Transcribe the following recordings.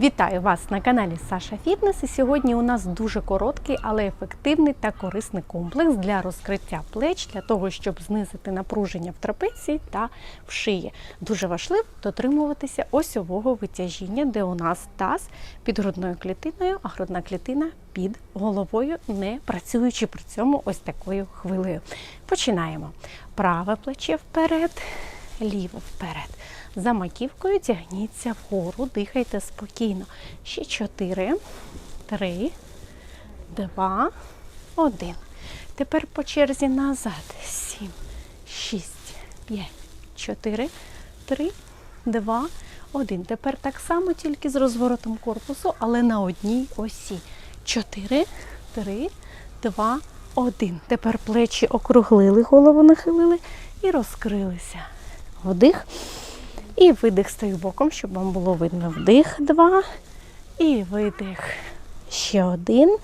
Вітаю вас на каналі Саша Фітнес. І сьогодні у нас дуже короткий, але ефективний та корисний комплекс для розкриття плеч, для того, щоб знизити напруження в трапеції та в шиї. Дуже важливо дотримуватися осьового витяжіння, де у нас таз під грудною клітиною, а грудна клітина під головою, не працюючи при цьому ось такою хвилею. Починаємо. Праве плече вперед, ліво вперед. За маківкою тягніться вгору, дихайте спокійно. Ще чотири, три, два, один. Тепер по черзі назад. Сім, шість, п'ять, чотири, три, два, один. Тепер так само, тільки з розворотом корпусу, але на одній осі. Чотири, три, два, один. Тепер плечі округлили, голову нахилили і розкрилися. Вдих. І видих стою боком, щоб вам було видно. Вдих, два. І видих. Ще один.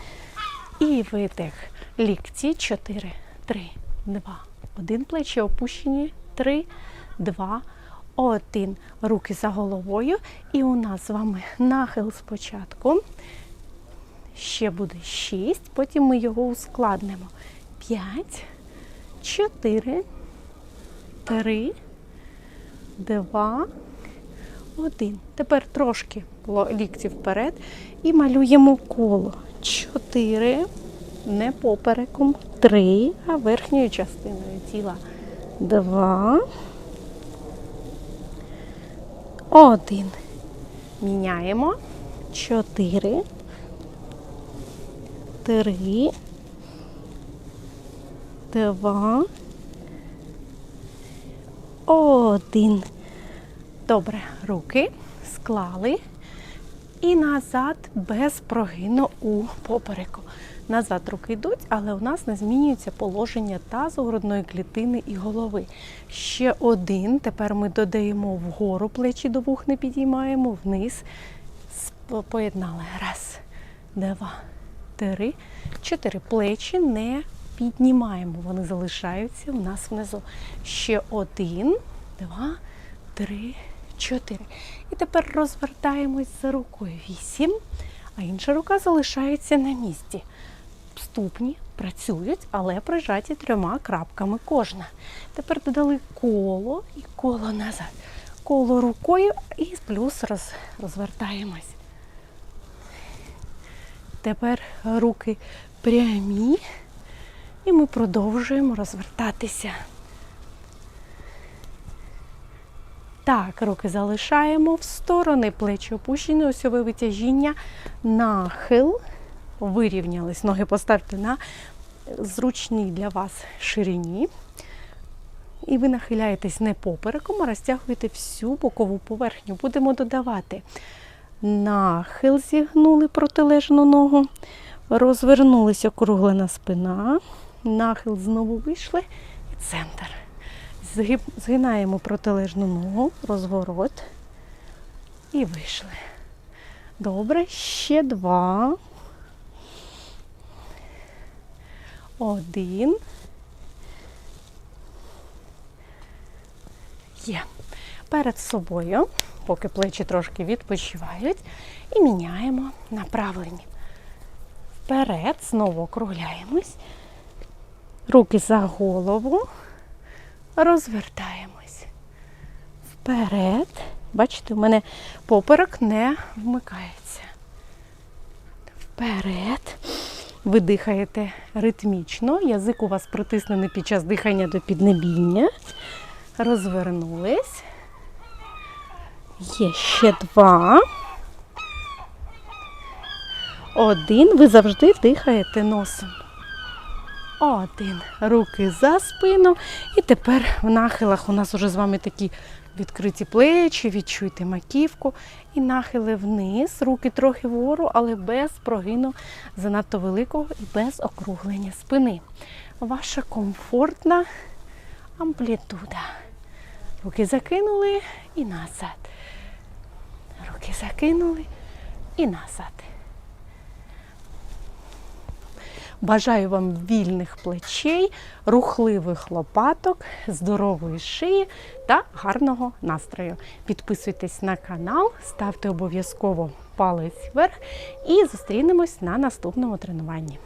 І видих. Лікті. Чотири, три, два, один. Плечі опущені. Три, два, один. Руки за головою. І у нас з вами нахил спочатку. Ще буде шість. Потім ми його ускладнимо. П'ять, чотири, три два, один. Тепер трошки лікті вперед і малюємо коло. Чотири, не попереком, три, а верхньою частиною тіла. Два. Один. Міняємо. Чотири. Три. Два. Один. Добре, руки склали і назад без прогину у попереку. Назад руки йдуть, але у нас не змінюється положення тазу, грудної клітини і голови. Ще один. Тепер ми додаємо вгору плечі до вух не підіймаємо, вниз. Поєднали. Раз, два, три, чотири. Плечі не піднімаємо. Вони залишаються у нас внизу. Ще один, два, три, чотири. І тепер розвертаємось за рукою. Вісім. А інша рука залишається на місці. Ступні працюють, але прижаті трьома крапками кожна. Тепер додали коло і коло назад. Коло рукою і плюс роз, розвертаємось. Тепер руки прямі. І ми продовжуємо розвертатися. Так, руки залишаємо в сторони, плечі опущені, осьове витяжіння, нахил. Вирівнялись. Ноги поставте на зручній для вас ширині. І ви нахиляєтесь не попереком, а розтягуєте всю бокову поверхню. Будемо додавати нахил, зігнули протилежну ногу, розвернулися округлена спина. Нахил знову вийшли і центр. Згинаємо протилежну ногу, розворот і вийшли. Добре, ще два. Один. Є. Перед собою, поки плечі трошки відпочивають, і міняємо направлення. Вперед, знову округляємось. Руки за голову, розвертаємось. Вперед. Бачите, у мене поперек не вмикається. Вперед. Ви дихаєте ритмічно. Язик у вас притиснений під час дихання до піднебіння. Розвернулись. Є ще два. Один. Ви завжди дихаєте носом. Один. Руки за спину. І тепер в нахилах у нас вже з вами такі відкриті плечі, відчуйте маківку. І нахили вниз, руки трохи вгору, але без прогину занадто великого і без округлення спини. Ваша комфортна амплітуда. Руки закинули і назад. Руки закинули і назад. Бажаю вам вільних плечей, рухливих лопаток, здорової шиї та гарного настрою. Підписуйтесь на канал, ставте обов'язково палець вверх і зустрінемось на наступному тренуванні.